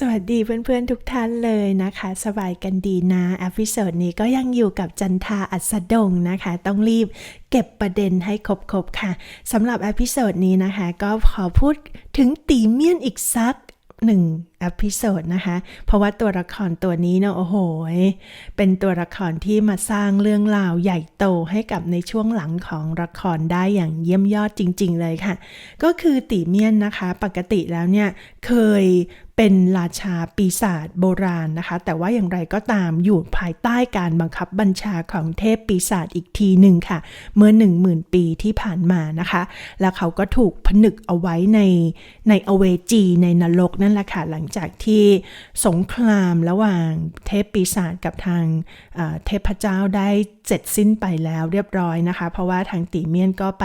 สวัสดีเพื่อนๆทุกท่านเลยนะคะ สบายกันดีนะอพิโซดนี้ก็ยังอยู่กับจันทาอัสดงนะคะ ต้องรีบเก็บประเด็นให้ครบๆค่ะสำหรับอพิโซดนี้นะคะ ก็ขอพูดถึงตีเมียนอีกสักหนึ่งอพิโซดนะคะ เพราะว่าตัวละครตัวนี้เนาะโอ้โห เป็นตัวละครที่มาสร้างเรื่องราวใหญ่โตให้กับในช่วงหลังของละครได้อย่างเยี่ยมยอดจริง ๆ เลยค่ะ ก็คือตีเมียนนะคะ ปกติแล้วเนี่ยเคย เป็นราชาปีศาจโบราณนะคะ แต่ว่าอย่างไรก็ตามอยู่ภายใต้การบังคับบัญชาของเทพปีศาจอีกทีหนึ่งค่ะ เมื่อ 1 0,000 ปีที่ผ่านมานะคะ แล้วเขาก็ถูกผนึกเอาไว้ในในอเวจีในนรกนั่นแหละค่ะ หลังจากที่สงครามระหว่างเทพปีศาจกับทางเทพเจ้าได้ เสร็จสิ้นไปแล้วเรียบร้อยนะคะ เพราะว่าทางตีเมียนก็ไป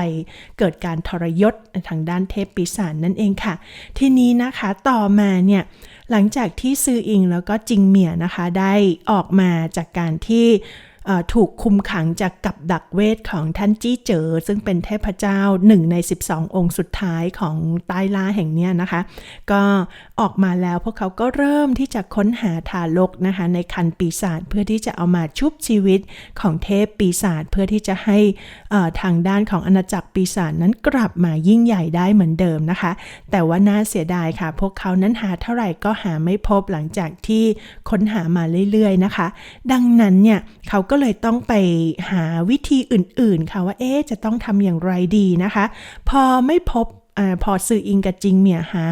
เกิดการทรยศทางด้านเทพปีศาจนั่นเองค่ะ ทีนี้นะคะต่อมาเนี่ยหลังจากที่ซืออิงแล้วก็จิงเหมียนะคะได้ออกมาจากการที่ ถูกคุมขังจากกับดักเวทของท่านจี้เจอซึ่งเป็นเทพเจ้าหนึ่งใน 12 องค์สุดท้ายของใต้ล่าแห่งนี้นะคะ ก็ออกมาแล้วพวกเขาก็เริ่มที่จะค้นหาทารกนะคะในคันปีศาจเพื่อที่จะเอามาชุบชีวิตของเทพปีศาจเพื่อที่จะให้ทางด้านของอาณาจักรปีศาจนั้นกลับมายิ่งใหญ่ได้เหมือนเดิมนะคะ แต่ว่าน่าเสียดายค่ะ พวกเขานั้นหาเท่าไหร่ก็หาไม่พบหลังจากที่ค้นหามาเรื่อยๆนะคะ ดังนั้นเนี่ยเขาก็เลยต้องไปหาวิธีอื่นๆ ค่ะว่าเอ๊ะจะต้องทำอย่างไรดีนะคะ พอไม่พบอพอซืออิงกับจริงเมียหา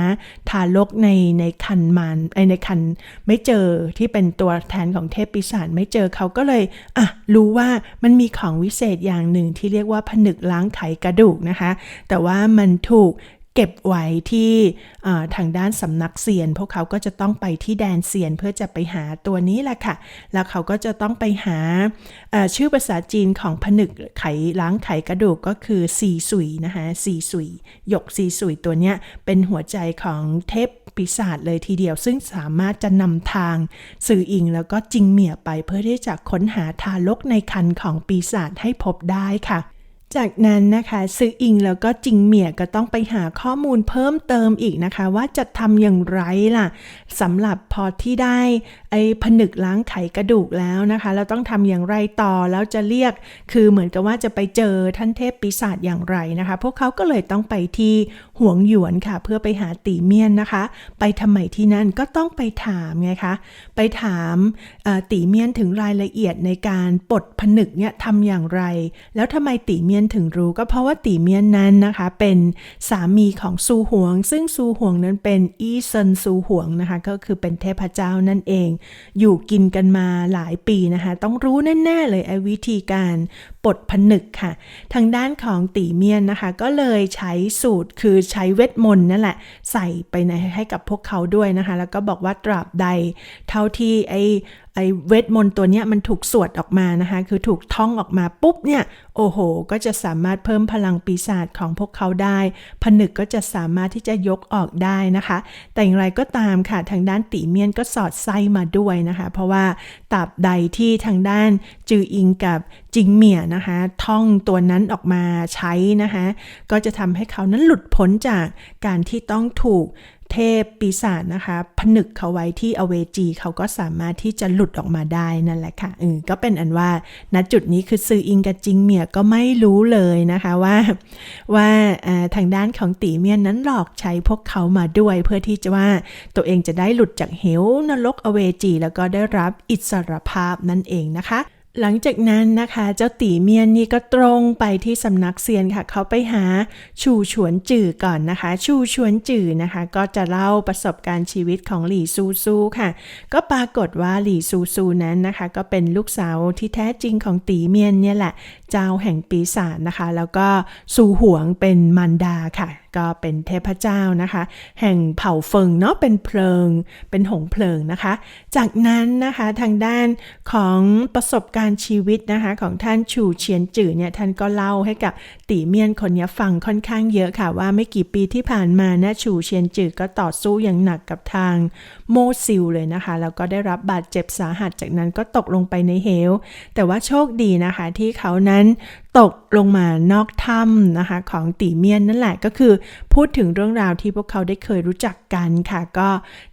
ทารกในในคันมันในคันไม่เจอที่เป็นตัวแทนของเทพปีศาจไม่เจอเขาก็เลยอะรู้ว่ามันมีของวิเศษอย่างหนึ่งที่เรียกว่าผนึกล้างไขกระดูกนะคะ แต่ว่ามันถูก เก็บไว้ที่ทางด้านสำนักเซียน พวกเขาก็จะต้องไปที่แดนเซียนเพื่อจะไปหาตัวนี้แหละค่ะ แล้วเขาก็จะต้องไปหาชื่อภาษาจีนของผนึกไขล้างไขกระดูกก็คือซีสุยนะคะซีสุยหยกซีสุยตัวเนี้ยเป็นหัวใจของเทพปีศาจเลยทีเดียว ซึ่งสามารถจะนำทางสื่ออิงแล้วก็จิงเหมียไปเพื่อที่จะค้นหาทารกในคันของปีศาจให้พบได้ค่ะ จากนั้นนะคะซืออิงแล้วก็จิงเมียก็ต้องไปหาข้อมูลเพิ่มเติมอีกนะคะ ว่าจะทำอย่างไรล่ะสำหรับพอที่ได้ไอ้ผนึกล้างไขกระดูกแล้วนะคะ เราต้องทำอย่างไรต่อแล้วจะเรียกคือเหมือนกับว่าจะไปเจอท่านเทพปีศาจอย่างไรนะคะ พวกเขาก็เลยต้องไปที่หวงหยวนค่ะ เพื่อไปหาตีเมียนนะคะ ไปทำไมที่นั่นก็ต้องไปถามไงคะไปถามตีเมียนถึงรายละเอียดในการปลดผนึกเนี่ยทำอย่างไร แล้วทำไมตีเมียนถึงรู้ก็เพราะว่าตีเมียนนั้นนะคะ เป็นสามีของซูหวง ซึ่งซูหวงนั้นเป็นอีเซินซูหวงนะคะ ก็คือเป็นเทพเจ้านั่นเองอยู่กินกันมาหลายปีนะคะ ต้องรู้แน่ ๆ เลยไอ้วิธีการปลดผนึกค่ะ ทางด้านของตีเมียนนะคะ ก็เลยใช้สูตรคือใช้เวทมนต์นั่นแหละ ใส่ไปในให้กับพวกเขาด้วยนะคะ แล้วก็บอกว่าตราบใด เท่าที่ไอ้ไอ้เวทมนต์ตัวเนี้ยมันถูกสวดออกมานะคะ คือถูกท่องออกมาปุ๊บเนี่ยโอ้โห ก็จะสามารถเพิ่มพลังปีศาจของพวกเขาได้ ผนึกก็จะสามารถที่จะยกออกได้นะคะ แต่อย่างไรก็ตามค่ะทางด้านตีเมียนก็สอดไส้มาด้วยนะคะ เพราะว่า ตราบใดที่ทางด้านจืออิงกับจิงเมียนะคะท่องตัวนั้นออกมาใช้นะคะก็จะทำให้เขานั้นหลุดพ้นจากการที่ต้องถูก เทพปีศาจนะคะ ผนึกเขาไว้ที่อเวจีเขาก็สามารถที่จะหลุดออกมาได้นั่นแหละค่ะเออก็เป็นอันว่าณจุดนี้คือซืออิงกับจิงเมียก็ไม่รู้เลยนะคะว่าว่าอ่าทางด้านของตีเมียนนั้นหลอกใช้พวกเขามาด้วย เพื่อที่จะว่าตัวเองจะได้หลุดจากเหวนรกอเวจี แล้วก็ได้รับอิสรภาพนั่นเองนะคะ หลังจากนั้นนะคะ เจ้าตีเมียนนี่ก็ตรงไปที่สำนักเซียนค่ะ เขาไปหาชูฉวนจื่อก่อนนะคะ ชูฉวนจื่อนะคะ ก็จะเล่าประสบการณ์ชีวิตของหลี่ซูซูค่ะ ก็ปรากฏว่าหลี่ซูซูนั้นนะคะ ก็เป็นลูกสาวที่แท้จริงของตีเมียนเนี่ยแหละ เจ้าแห่งปีศาจนะคะ แล้วก็ซูหวงเป็นมันดาค่ะก็เป็นเทพเจ้านะคะ แห่งเผ่าเฟิงเนาะเป็นเพลิง เป็นหงเพลิงนะคะ จากนั้นนะคะทางด้านของประสบการณ์ชีวิตนะคะของท่านชูเฉียนจื่อเนี่ยท่านก็เล่าให้กับตีเมียนคนนี้ฟังค่อนข้างเยอะค่ะว่าไม่กี่ปีที่ผ่านมานะชูเฉียนจื่อก็ต่อสู้อย่างหนักกับทางโมซิลเลยนะคะ แล้วก็ได้รับบาดเจ็บสาหัสจากนั้นก็ตกลงไปในเหว แต่ว่าโชคดีนะคะที่เขานั้นตกลงมานอกถ้ำนะคะของตีเมียนนั่นแหละก็คือ พูดถึงเรื่องราวที่พวกเขาได้เคยรู้จักกันค่ะ ก็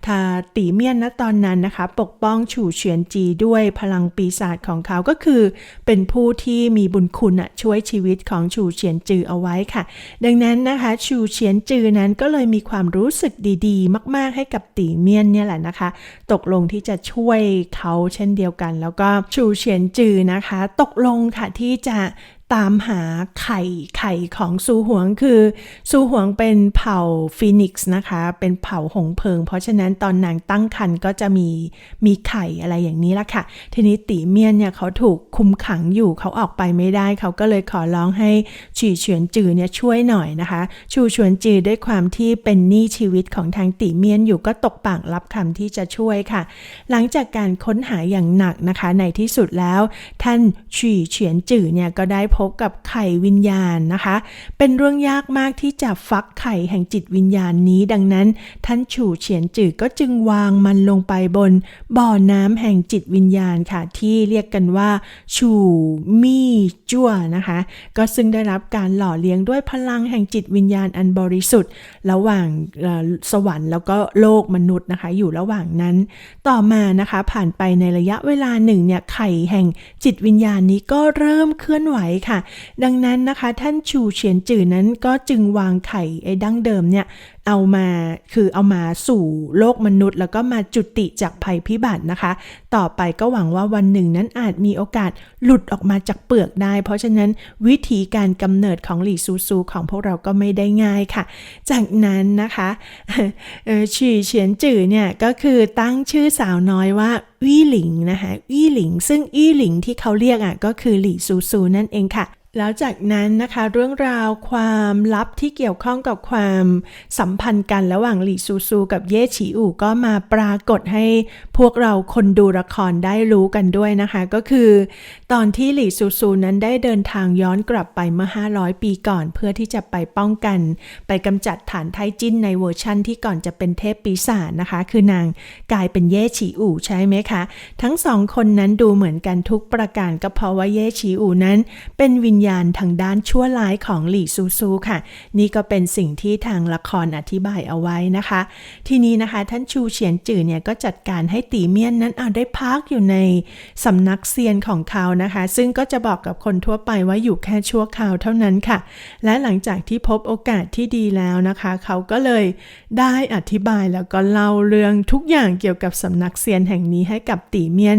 ทาตีเมียนณตอนนั้นนะคะ ปกป้องฉู่เฉียนจีด้วยพลังปีศาจของเขาก็คือ เป็นผู้ที่มีบุญคุณอะช่วยชีวิตของฉู่เฉียนจือเอาไว้ค่ะ ดังนั้นนะคะฉู่เฉียนจือนั้นก็เลยมีความรู้สึกดีๆ มาก ๆ ให้กับตีเมียนเนี่ยแหละนะคะ ตกลงที่จะช่วยเขาเช่นเดียวกัน แล้วก็ฉู่เฉียนจือนะคะ ตกลงค่ะที่จะตามหาไข่ไข่ของซูหวงคือซูหวงเป็นเผ่าฟีนิกซ์นะคะ เป็นเผ่าหงเพิง เพราะฉะนั้นตอนนางตั้งครรภ์ก็จะมีมีไข่อะไรอย่างนี้ละค่ะ ทีนี้ตีเมียนเนี่ยเขาถูกคุมขังอยู่เขาออกไปไม่ได้ เขาก็เลยขอร้องให้ฉีเฉียนจือเนี่ยช่วยหน่อยนะคะ ชูเฉียนจือด้วยความที่เป็นหนี้ชีวิตของทางตีเมียนอยู่ก็ตกปากรับคำที่จะช่วยค่ะ หลังจากการค้นหาอย่างหนักนะคะในที่สุดแล้ว ท่านฉีเฉียนจือเนี่ยก็ได้พบกับไข่วิญญาณนะคะ เป็นเรื่องยากมากที่จะฟักไข่แห่งจิตวิญญาณนี้ ดังนั้นท่านฉู่เฉียนจือก็จึงวางมันลงไปบนบ่อน้ำแห่งจิตวิญญาณค่ะ ที่เรียกกันว่า ฉู่มี่จั่วนะคะ ก็ซึ่งได้รับการหล่อเลี้ยงด้วยพลังแห่งจิตวิญญาณอันบริสุทธิ์ ระหว่างสวรรค์แล้วก็โลกมนุษย์นะคะ อยู่ระหว่างนั้นต่อมานะคะผ่านไปในระยะเวลาหนึ่งเนี่ยไข่แห่งจิตวิญญาณนี้ก็เริ่มเคลื่อนไหวค่ะ ดังนั้นนะคะท่านชูเฉียนจื่อนั้นก็จึงวางไข่ไอ้ดั้งเดิมเนี่ย เอามาคือเอามาสู่โลกมนุษย์ แล้วก็มาจุติจากภัยพิบัตินะคะ ต่อไปก็หวังว่าวันหนึ่งนั้นอาจมีโอกาสหลุดออกมาจากเปลือกได้ เพราะฉะนั้นวิธีการกำเนิดของหลี่ซูซูของพวกเราก็ไม่ได้ง่ายค่ะ จากนั้นนะคะฉีเฉียนจื่อเนี่ยก็คือตั้งชื่อสาวน้อยว่าวี่หลิงนะคะวี่หลิง ซึ่งอี้หลิงที่เขาเรียกอะก็คือหลี่ซูซูนั่นเองค่ะ แล้วจากนั้นนะคะเรื่องราวความลับที่เกี่ยวข้องกับความสัมพันธ์กันระหว่างหลี่ซูซูกับเย่ฉีอู่ก็มาปรากฏให้พวกเราคนดูละครได้รู้กันด้วยนะคะ ก็คือ ตอนที่หลี่ซูซูนั้นได้เดินทางย้อนกลับไปเมื่อ 500 ปีก่อน เพื่อที่จะไปป้องกัน ไปกำจัดฐานไทจิ้นในเวอร์ชั่นที่ก่อนจะเป็นเทพปีศาจนะคะ คือนางกลายเป็นเย่ฉีอู่ใช่ไหมคะ ทั้งสองคนนั้นดูเหมือนกันทุกประการก็เพราะว่าเย่ฉีอู่นั้น เป็นวิญญาณทางด้านชั่วร้ายของหลี่ซูซูค่ะ นี่ก็เป็นสิ่งที่ทางละครอธิบายเอาไว้นะคะ ทีนี้นะคะท่านชูเฉียนจื่อเนี่ยก็จัดการให้ตีเมียนนั้นเอาได้พักอยู่ในสำนักเซียนของเขานะคะ ซึ่งก็จะบอกกับคนทั่วไปว่าอยู่แค่ชั่วคราวเท่านั้นค่ะ และหลังจากที่พบโอกาสที่ดีแล้วนะคะ เขาก็เลยได้อธิบายแล้วก็เล่าเรื่องทุกอย่างเกี่ยวกับสำนักเซียนแห่งนี้ให้กับตีเมียน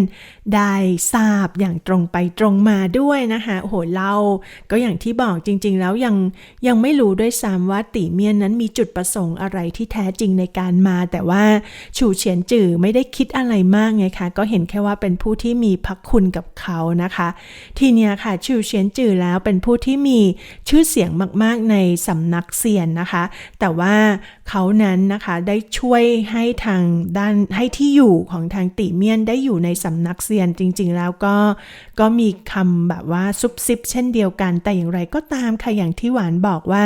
ได้ทราบอย่างตรงไปตรงมาด้วยนะคะโอ้โหเล่าก็อย่างที่บอกจริง ๆ แล้วยังยังไม่รู้ด้วยซ้ำว่าตีเมียนนั้นมีจุดประสงค์อะไรที่แท้จริงในการมา แต่ว่าฉูเฉียนจื่อไม่ได้คิดอะไรมากไงคะก็เห็นแค่ว่าเป็นผู้ที่มีพักคุณกับเขานะคะ ทีเนี้ยค่ะฉูเฉียนจื่อแล้วเป็นผู้ที่มีชื่อเสียงมาก ๆ ในสำนักเซียนนะคะ แต่ว่าเขานั้นนะคะได้ช่วยให้ทางด้านให้ที่อยู่ของทางตีเมียนได้อยู่ในสำนักเซียนจริง ๆ แล้วก็ก็มีคำแบบว่าซุบซิบเช่นเดียวกัน แต่อย่างไรก็ตามค่ะอย่างที่หวานบอกว่า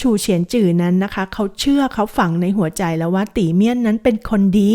ชูเฉียนจื่อนั้นนะคะ เขาเชื่อเขาฝังในหัวใจแล้วว่าตีเมียนนั้นเป็นคนดี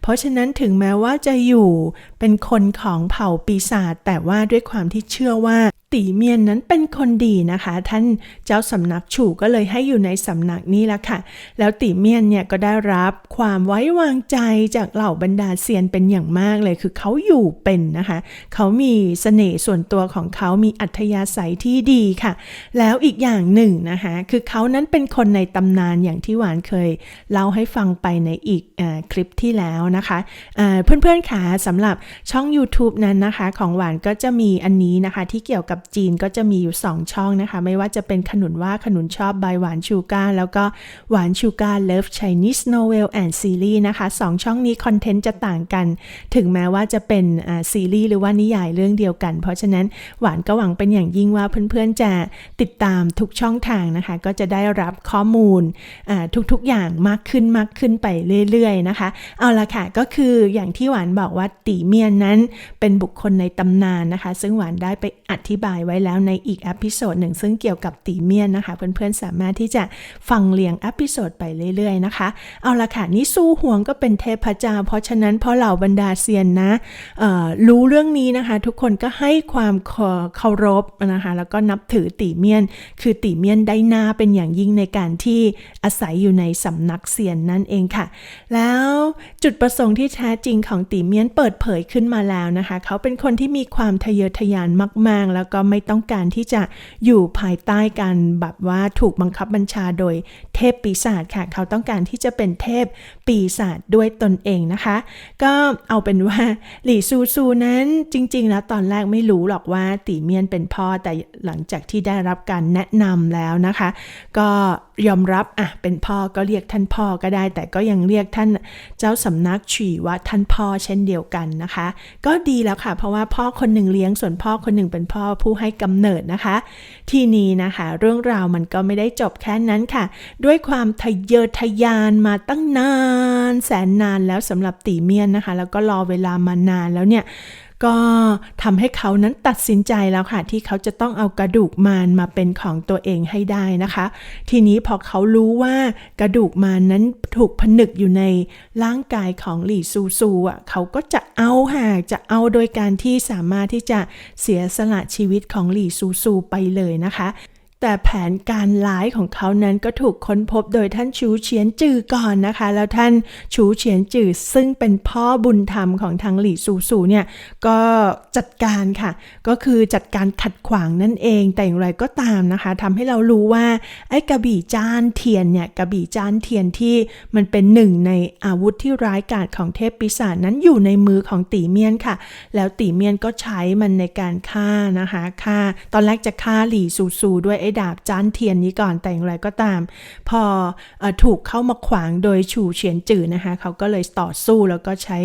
เพราะฉะนั้นถึงแม้ว่าจะอยู่เป็นคนของเผ่าปีศาจแต่ว่าด้วยความที่เชื่อว่า ตีเมียนนั้นเป็นคนดีนะคะ ท่านเจ้าสำนักฉู่ก็เลยให้อยู่ในสำนักนี้ละค่ะ แล้วตีเมียนเนี่ยก็ได้รับความไว้วางใจจากเหล่าบรรดาเซียนเป็นอย่างมากเลยคือเขาอยู่เป็นนะคะ เขามีสเสน่ห์ส่วนตัวของเขามีอัธยาศัยที่ดีค่ะ แล้วอีกอย่างหนึ่งนะคะ คือเขานั้นเป็นคนในตำนานอย่างที่หวานเคยเล่าให้ฟังไปในอีกอคลิปที่แล้วนะคะเพื่อนๆค่ะสำหรับช่อง YouTube นั้นนะคะ ของหวานก็จะมีอันนี้นะคะที่เกี่ยวกับกับจีนก็จะมีอยู่ 2 ช่องนะคะ ไม่ว่าจะเป็นขนุนว่าขนุนชอบบายหวานชูการแล้วก็หวานชูการเลิฟไชนีสโนเวลแอนด์ซีรีส์นะคะสองช่องนี้คอนเทนต์จะต่างกัน ถึงแม้ว่าจะเป็นซีรีส์หรือว่านิยายเรื่องเดียวกัน เพราะฉะนั้นหวานก็หวังเป็นอย่างยิ่งว่าเพื่อนๆจะติดตามทุกช่องทางนะคะ ก็จะได้รับข้อมูลทุกๆอย่างมากขึ้นมากขึ้นไปเรื่อยๆนะคะ เอาละค่ะก็คืออย่างที่หวานบอกว่าตีเมียนนั้นเป็นบุคคลในตำนานนะคะ ซึ่งหวานได้ไปอธิบายไว้แล้วในอีกอพิโซดหนึ่งซึ่งเกี่ยวกับตีเมียนนะคะ เพื่อนๆสามารถที่จะฟังเรียงอพิโซดไปเรื่อยๆนะคะ เอาละค่ะนี่สู้ห่วงก็เป็นเทพเจ้า เพราะฉะนั้นพอเหล่าบรรดาเซียนนะรู้เรื่องนี้นะคะ ทุกคนก็ให้ความเคเคารพนะคะแล้วก็นับถือตีเมียน คือตีเมียนได้หน้าเป็นอย่างยิ่งในการที่อาศัยอยู่ในสำนักเซียนนั่นเองค่ะ แล้วจุดประสงค์ที่แท้จริงของตีเมียนเปิดเผยขึ้นมาแล้วนะคะ เขาเป็นคนที่มีความทะเยอทะยานมาก ๆ แล้วก็ไม่ต้องการที่จะอยู่ภายใต้การแบบว่าถูกบังคับบัญชาโดยเทพปีศาจค่ะ เขาต้องการที่จะเป็นเทพปีศาจด้วยตนเองนะคะ ก็เอาเป็นว่าหลี่ซูซูนั้นจริงๆแล้วตอนแรกไม่รู้หรอกว่าตีเมียนเป็นพ่อแต่หลังจากที่ได้รับการแนะนำแล้วนะคะ ก็ยอมรับอะเป็นพ่อก็เรียกท่านพ่อก็ได้ แต่ก็ยังเรียกท่านเจ้าสำนักฉีว่าท่านพ่อเช่นเดียวกันนะคะ ก็ดีแล้วค่ะ เพราะว่าพ่อคนหนึ่งเลี้ยงส่วนพ่อคนหนึ่งเป็นพ่อผูให้กำเนิดนะคะ ที่นี้นะคะ เรื่องราวมันก็ไม่ได้จบแค่นั้นค่ะ ด้วยความทะเยอทะยานมาตั้งนาน แสนนานแล้วสำหรับตีเมียนนะคะ แล้วก็รอเวลามานานแล้วเนี่ย ก็ทำให้เขานั้นตัดสินใจแล้วค่ะ ที่เขาจะต้องเอากระดูกมารมาเป็นของตัวเองให้ได้นะคะ ทีนี้พอเขารู้ว่ากระดูกมารนั้นถูกผนึกอยู่ในร่างกายของหลี่ซูซูอะเขาก็จะเอาค่ะจะเอาโดยการที่สามารถที่จะเสียสละชีวิตของหลี่ซูซูไปเลยนะคะ แต่แผนการร้ายของเขานั้นก็ถูกค้นพบโดยท่านชูเฉียนจือก่อนนะคะ แล้วท่านชูเฉียนจือซึ่งเป็นพ่อบุญธรรมของทางหลี่ซูซูเนี่ยก็จัดการค่ะ ก็คือจัดการขัดขวางนั่นเอง แต่อย่างไรก็ตามนะคะทำให้เรารู้ว่าไอ้กระบี่จ้านเทียนเนี่ยกระบี่จ้านเทียนที่มันเป็นหนึ่งในอาวุธที่ร้ายกาจของเทพปีศาจนั้นอยู่ในมือของตีเมียนค่ะ แล้วตีเมียนก็ใช้มันในการฆ่านะคะฆ่าตอนแรกจะฆ่าหลี่ซูซูด้วยไอ้ดาบจานเทียนนี้ก่อนแต่อย่างไรก็ตาม พออถูกเข้ามาขวางโดยฉูเฉียนจื่อนะคะเขาก็เลยต่อสู้แล้วก็ใช้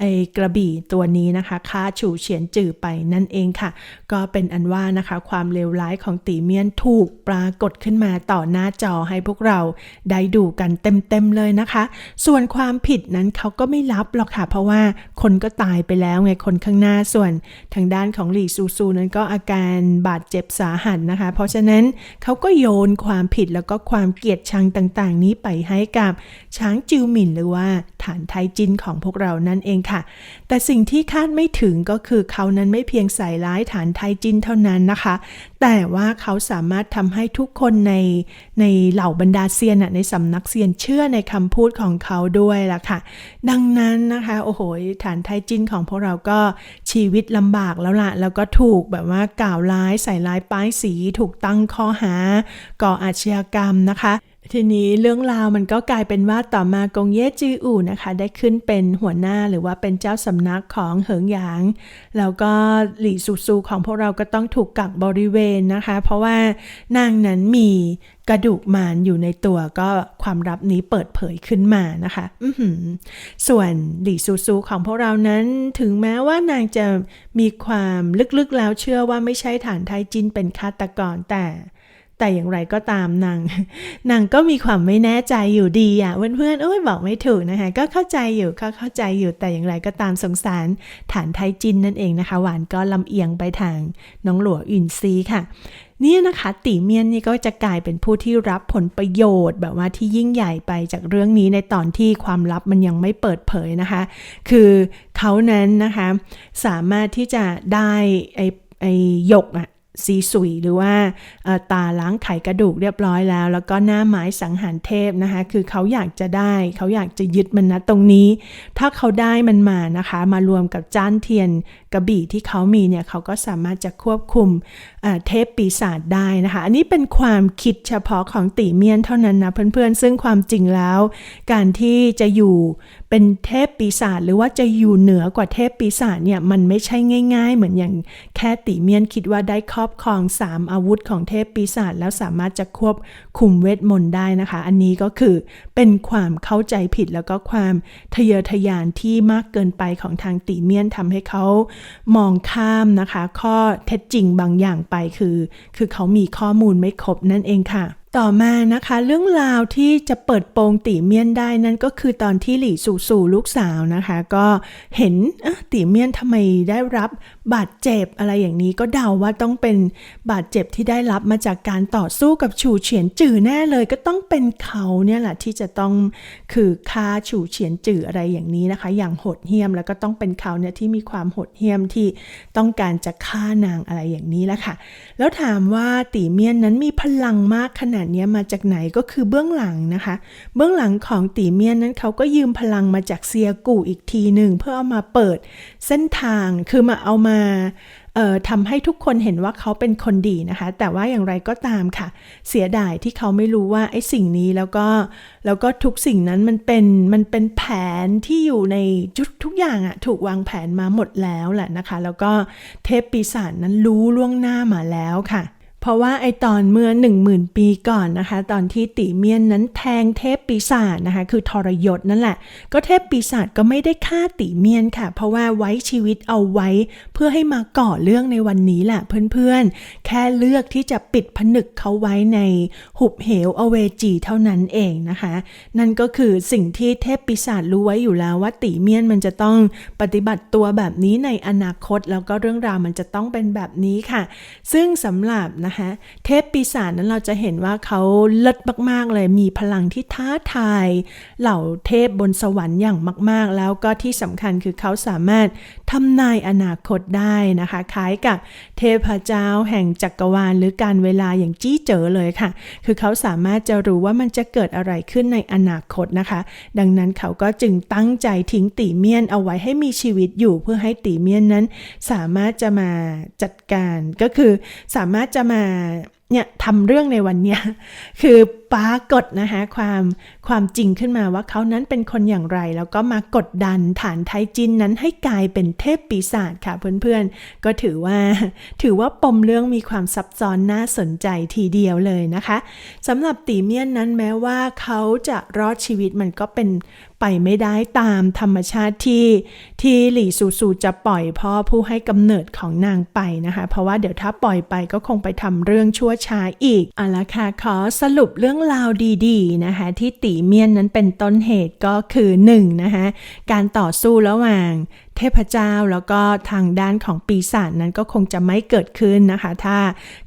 ไอ้กระบี่ตัวนี้นะคะฆ่าฉูเฉียนจื่อไปนั่นเองค่ะ ก็เป็นอันว่านะคะความเลวร้ายของตีเมียนถูกปรากฏขึ้นมาต่อหน้าจอให้พวกเราได้ดูกันเต็มๆเลยนะคะ ส่วนความผิดนั้นเขาก็ไม่รับหรอกค่ะ เพราะว่าคนก็ตายไปแล้วไงคนข้างหน้าส่วนทางด้านของหลี่ซูซูนั้นก็อาการบาดเจ็บสาหัสนะคะ เพราะฉะนั้นเขาก็โยนความผิดแล้วก็ความเกลียดชังต่างๆ นี้ไปให้กับช้างจิวหมินหรือว่าฐานไทจินของพวกเรานั่นเองค่ะ แต่สิ่งที่คาดไม่ถึงก็คือเขานั้นไม่เพียงใส่ร้ายฐานไทจินเท่านั้นนะคะ แต่ว่าเขาสามารถทำให้ทุกคนในในเหล่าบรรดาเซียนในสำนักเซียนเชื่อในคำพูดของเขาด้วยล่ะค่ะ ดังนั้นนะคะโอ้โหฐานไทจินของพวกเราก็ชีวิตลำบากแล้วล่ะแล้วก็ถูกแบบว่ากล่าวร้ายใส่ร้ายป้ายสีถูกตั้งข้อหา ก่ออาชญากรรมนะคะ ทีนี้เรื่องราวมันก็กลายเป็นว่าต่อมากงเย่จืออู่นะคะ ได้ขึ้นเป็นหัวหน้าหรือว่าเป็นเจ้าสำนักของเหิงหยาง แล้วก็หลี่ซูซูของพวกเราก็ต้องถูกกักบริเวณนะคะ เพราะว่านางนั้นมีกระดูกมารอยู่ในตัวก็ความลับนี้เปิดเผยขึ้นมานะคะส่วนหลี่ซูซูของพวกเรานั้นถึงแม้ว่านางจะมีความลึกๆแล้วเชื่อว่าไม่ใช่ฐานไทจินเป็นฆาตกรแต่ แต่อย่างไรก็ตามนางนางก็มีความไม่แน่ใจอยู่ดีอะเพื่อนๆโอ้ยบอกไม่ถูกนะคะ ก็เข้าใจอยู่ก็เข้าใจอยู่แต่อย่างไรก็ตามสงสารฐานไทจินนั่นเองนะคะ หวานก็ลำเอียงไปทางน้องหลวงอินซีค่ะนี่นะคะตีเมียนนี่ก็จะกลายเป็นผู้ที่รับผลประโยชน์ แบบว่าที่ยิ่งใหญ่ไปจากเรื่องนี้ในตอนที่ความลับมันยังไม่เปิดเผยนะคะ คือเขานั้นนะคะ สามารถที่จะได้ไอ้ไอ้หยกอะ ซีสุยหรือว่าตาล้างไขกระดูกเรียบร้อยแล้ว แล้วก็หน้าไม้สังหารเทพนะคะ คือเขาอยากจะได้ เขาอยากจะยึดมันนะตรงนี้ ถ้าเขาได้มันมานะคะ มารวมกับจ้านเทียน กระบี่ที่เขามีเนี่ยเขาก็สามารถจะควบคุมเทพปีศาจได้นะคะ อันนี้เป็นความคิดเฉพาะของตีเมียนเท่านั้นนะเพื่อนๆ ซึ่งความจริงแล้ว การที่จะอยู่เป็นเทพปีศาจหรือว่าจะอยู่เหนือกว่าเทพปีศาจเนี่ยมันไม่ใช่ง่าย ๆ เหมือนอย่างแค่ตีเมียนคิดว่าได้ครอบครอง 3 อาวุธของเทพปีศาจแล้วสามารถจะควบคุมเวทมนต์ได้นะคะ อันนี้ก็คือเป็นความเข้าใจผิดแล้วก็ความทะเยอทะยานที่มากเกินไปของทางตีเมียนทำให้เขามองข้ามนะคะ ข้อเท็จจริงบางอย่างไปคือ คือเขามีข้อมูลไม่ครบนั่นเองค่ะ ต่อมานะคะเรื่องราวที่จะเปิดโปงตีเมียนได้นั่นก็คือตอนที่หลี่สู่สู่ลูกสาวนะคะ ก็เห็นตีเมียนทำไมได้รับบาดเจ็บอะไรอย่างนี้ก็เดาว่าต้องเป็นบาดเจ็บที่ได้รับมาจากการต่อสู้กับฉูเฉียนจื่อแน่เลย ก็ต้องเป็นเขาเนี่ยแหละที่จะต้องคือฆ่าฉูเฉียนจื่ออะไรอย่างนี้นะคะ อย่างโหดเหี้ยมแล้วก็ต้องเป็นเขาเนี่ยที่มีความโหดเหี้ยมที่ต้องการจะฆ่านางอะไรอย่างนี้แหละค่ะ แล้วถามว่าตีเมียนนั้นมีพลังมากขนาดนี้มาจากไหนก็คือเบื้องหลังนะคะ เบื้องหลังของตีเมียนนั้นเขาก็ยืมพลังมาจากเซียกูอีกทีหนึ่งเพื่อเอามาเปิดเส้นทางคือมาเอามาเอ่อทำให้ทุกคนเห็นว่าเขาเป็นคนดีนะคะ แต่ว่าอย่างไรก็ตามค่ะ เสียดายที่เขาไม่รู้ว่าไอ้สิ่งนี้แล้วก็แล้วก็ทุกสิ่งนั้นมันเป็นมันเป็นแผนที่อยู่ในจุดทุกอย่างอะถูกวางแผนมาหมดแล้วแหละนะคะ แล้วก็เทพปีศาจนั้นรู้ล่วงหน้ามาแล้วค่ะ เพราะว่าไอตอนเมื่อ 10,000 ปีก่อนนะคะ ตอนที่ตีเมียนนั้นแทงเทพปีศาจนะคะ คือทรยศนั่นแหละ ก็เทพปีศาจก็ไม่ได้ฆ่าตีเมียนค่ะ เพราะว่าไว้ชีวิตเอาไว้ เพื่อให้มาก่อเรื่องในวันนี้แหละเพื่อนๆ แค่เลือกที่จะปิดผนึกเขาไว้ในหุบเหวอเวจีเท่านั้นเองนะคะ นั่นก็คือสิ่งที่เทพปีศาจรู้ไว้อยู่แล้วว่าตีเมียนมันจะต้องปฏิบัติตัวแบบนี้ในอนาคต แล้วก็เรื่องราวมันจะต้องเป็นแบบนี้ค่ะ ซึ่งสำหรับนะคะเทพปีศาจนั้นเราจะเห็นว่าเขาเลิศมากๆเลย มีพลังที่ท้าทาย เหล่าเทพบนสวรรค์อย่างมาก ๆ แล้วก็ที่สำคัญคือเขาสามารถทำนายอนาคตได้นะคะ คล้ายกับเทพเจ้าแห่งจักรวาล หรือการเวลาอย่างจี้เจ๋อเลยค่ะ คือเขาสามารถจะรู้ว่ามันจะเกิดอะไรขึ้นในอนาคตนะคะ ดังนั้นเขาก็จึงตั้งใจทิ้งตีเมียนเอาไว้ให้มีชีวิตอยู่เพื่อให้ตีเมียนนั้น สามารถจะมาจัดการก็คือสามารถจะมาเนี่ยทำเรื่องในวันเนี้ยคือ ปรากฏนะคะความความจริงขึ้นมาว่าเขานั้นเป็นคนอย่างไร แล้วก็มากดดันฐานไทจินนั้นให้กลายเป็นเทพปีศาจค่ะเพื่อนๆ ก็ถือว่า ถือว่าปมเรื่องมีความซับซ้อนน่าสนใจทีเดียวเลยนะคะสำหรับตีเมียนนั้นแม้ว่าเขาจะรอดชีวิตมันก็เป็นไปไม่ได้ตามธรรมชาติที่ที่หลี่ซูซูจะปล่อยพ่อผู้ให้กำเนิดของนางไปนะคะ เพราะว่าเดี๋ยวถ้าปล่อยไปก็คงไปทำเรื่องชั่วช้าอีกเอาละค่ะขอสรุปเรื่องราวดีๆนะคะที่ตีเมียนนั้นเป็นต้นเหตุก็คือ1นะคะการต่อสู้ระหว่างเทพเจ้าแล้วก็ทางด้านของปีศาจนั้นก็คงจะไม่เกิดขึ้นนะคะ ถ้า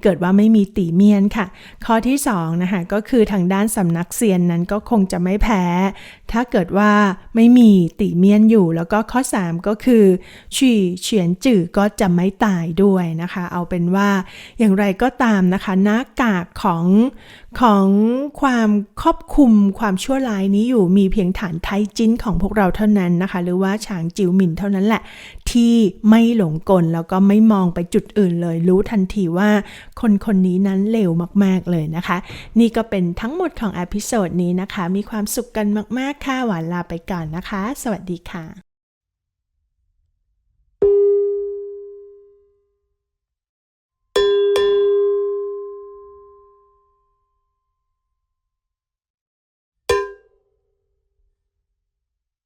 เกิดว่าไม่มีตีเมียนค่ะ ข้อที่2นะคะก็คือทางด้านสำนักเซียนนั้นก็คงจะไม่แพ้ ถ้าเกิดว่าไม่มีตีเมียนอยู่ แล้วก็ข้อ 3 ก็คือชี่เฉียนจื่อก็จะไม่ตายด้วยนะคะ เอาเป็นว่าอย่างไรก็ตามนะคะหน้ากากของ ของความครอบคลุมความชั่วร้ายนี้อยู่มีเพียงฐานไทจิ้นของพวกเราเท่านั้นนะคะ หรือว่าฉางจิวหมินเท่านั้นแหละ ที่ไม่หลงกลแล้วก็ไม่มองไปจุดอื่นเลย รู้ทันทีว่าคนคนนี้นั้นเลวมากๆเลยนะคะ นี่ก็เป็นทั้งหมดของอพิโซดนี้นะคะ มีความสุขกันมากๆค่ะหวานลาไปก่อนนะคะ สวัสดีค่ะ